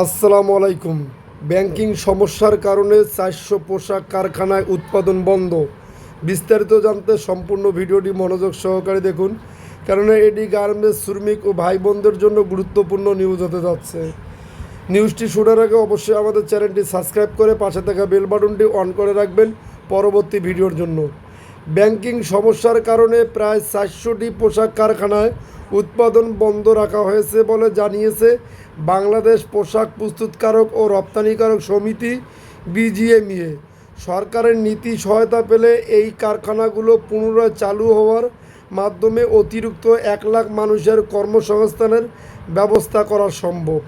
আসসালামু আলাইকুম। ব্যাংকিং সমস্যার কারণে চারশো পোশাক কারখানায় উৎপাদন বন্ধ। বিস্তারিত জানতে সম্পূর্ণ ভিডিওটি মনোযোগ সহকারে দেখুন, কেননা এটি গার্মেন্টস, শ্রমিক ও ভাই বোনদের জন্য গুরুত্বপূর্ণ নিউজ হতে যাচ্ছে। নিউজটি শোনার আগে অবশ্যই আমাদের চ্যানেলটি সাবস্ক্রাইব করে পাশে থাকা বেল বাটনটি অন করে রাখবেন পরবর্তী ভিডিওর জন্য। ব্যাংকিং সমস্যার কারণে প্রায় চারশোটি পোশাক কারখানায় উৎপাদন বন্ধ রাখা হয়েছে বলে জানিয়েছে বাংলাদেশ পোশাক প্রস্তুতকারক ও রপ্তানিকারক সমিতি বিজিএমইএ। সরকারের নীতি সহায়তা পেলে এই কারখানাগুলো পুনরায় চালু হওয়ার মাধ্যমে অতিরিক্ত এক লাখ মানুষের কর্মসংস্থানের ব্যবস্থা করা সম্ভব।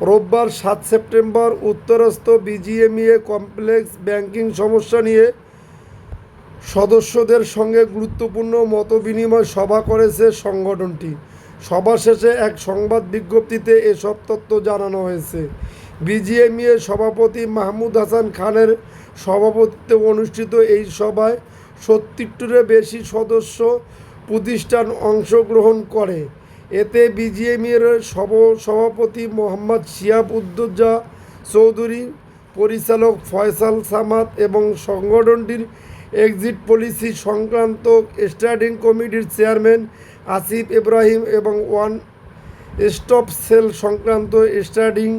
রোববার সাত সেপ্টেম্বর উত্তরস্থ বিজিএমইএ কমপ্লেক্স ব্যাংকিং সমস্যা নিয়ে সদস্যদের সঙ্গে গুরুত্বপূর্ণ মতবিনিময় সভা করেছে সংগঠনটি। সভা শেষে এক সংবাদ বিজ্ঞপ্তিতে এসব তথ্য জানানো হয়েছে। বিজিএমইএ সভাপতি মাহমুদ হাসান খানের সভাপতিত্বে অনুষ্ঠিত এই সভায় সত্তরটিরও বেশি সদস্য প্রতিষ্ঠান অংশগ্রহণ করে। এতে বিজিএমইএর সভ সভাপতি মোহাম্মদ শিয়াব উদ্দোজা চৌধুরী, পরিচালক ফয়সাল সামাদ এবং সংগঠনটির এক্সিট পলিসি সংক্রান্ত স্ট্যান্ডিং কমিটির চেয়ারম্যান আসিফ ইব্রাহিম এবং ওয়ান স্টপ সেল সংক্রান্ত স্ট্যান্ডিং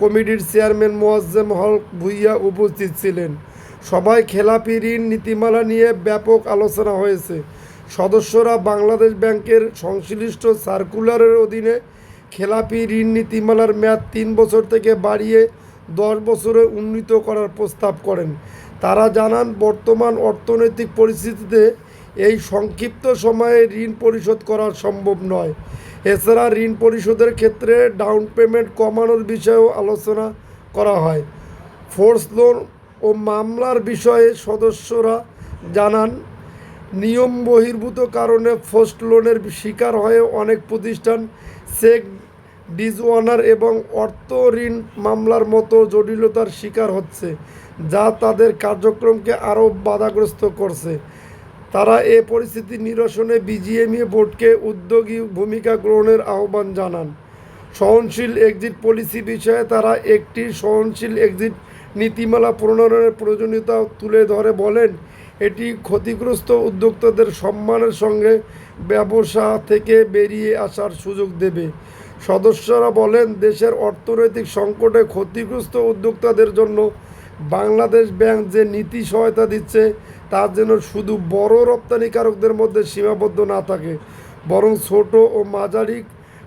কমিটির চেয়ারম্যান মোয়াজ্জেম হক ভুইয়া উপস্থিত ছিলেন। সবাই খেলাপি ঋণ নীতিমালা নিয়ে ব্যাপক আলোচনা হয়েছে। সদস্যরা বাংলাদেশ ব্যাংকের সংশ্লিষ্ট সার্কুলারের অধীনে খেলাপি ঋণ নীতিমালার মেয়াদ তিন বছর থেকে বাড়িয়ে দশ বছরে উন্নীত করার প্রস্তাব করেন। তারা জানান, বর্তমান অর্থনৈতিক পরিস্থিতিতে এই সংক্ষিপ্ত সময়ে ঋণ পরিশোধ করা সম্ভব নয়। এছাড়া ঋণ পরিশোধের ক্ষেত্রে ডাউন পেমেন্ট কমানোর বিষয়েও আলোচনা করা হয়। ফোর্স লোন ও মামলার বিষয়ে সদস্যরা জানান, নিয়ম বহির্ভূত কারণে ফার্স্ট লোনের শিকার হয়ে অনেক প্রতিষ্ঠান চেক ডিজওয়ানার এবং অর্থ ঋণ মামলার মতো জটিলতার শিকার হচ্ছে, যা তাদের কার্যক্রমকে আরও বাধাগ্রস্ত করছে। তারা এ পরিস্থিতি নিরসনে বিজিএমইএ বোর্ডকে উদ্যোগী ভূমিকা গ্রহণের আহ্বান জানান। সহনশীল এক্সিট পলিসি বিষয়ে তারা একটি সহনশীল এক্সিট নীতিমালা প্রণয়নের প্রয়োজনীয়তা তুলে ধরে বলেন, এটি ক্ষতিগ্রস্ত উদ্যোক্তাদের সম্মানের সঙ্গে ব্যবসা থেকে বেরিয়ে আসার সুযোগ দেবে। সদস্যরা বলেন, দেশের অর্থনৈতিক সংকটে ক্ষতিগ্রস্ত উদ্যোক্তাদের জন্য বাংলাদেশ ব্যাংক যে নীতি সহায়তা দিচ্ছে, তা যেন শুধু বড় রপ্তানিকারকদের মধ্যে সীমাবদ্ধ না থাকে, বরং ছোট ও মাঝারি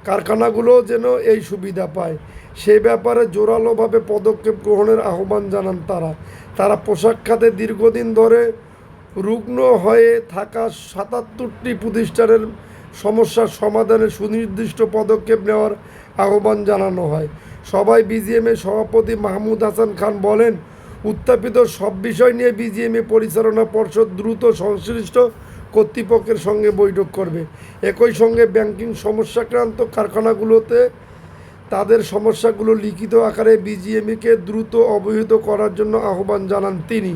কারখানাগুলোও যেন এই সুবিধা পায়। সে ব্যাপারে জোরালোভাবে পদক্ষেপ গ্রহণের আহ্বান জানান তারা। তারা পোশাক খাতে দীর্ঘদিন ধরে রুগ্ন হয়ে থাকা সাতাত্তরটি প্রতিষ্ঠানের সমস্যার সমাধানে সুনির্দিষ্ট পদক্ষেপ নেওয়ার আহ্বান জানানো হয়। সবাই বিজিএমের সভাপতি মাহমুদ হাসান খান বলেন, উত্থাপিত সব বিষয় নিয়ে বিজিএমএ পরিচালনা পর্ষদ দ্রুত সংশ্লিষ্ট কর্তৃপক্ষের সঙ্গে বৈঠক করবে। একই সঙ্গে ব্যাংকিং সমস্যাক্রান্ত কারখানাগুলোতে তাদের সমস্যাগুলো লিখিত আকারে বিজিএমইকে দ্রুত অবহিত করার জন্য আহ্বান জানান তিনি।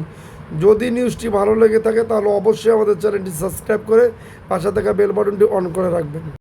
যদি নিউজটি ভালো লেগে থাকে তাহলে অবশ্যই আমাদের চ্যানেলটি সাবস্ক্রাইব করে পাশে থাকা বেল বাটনটি অন করে রাখবেন।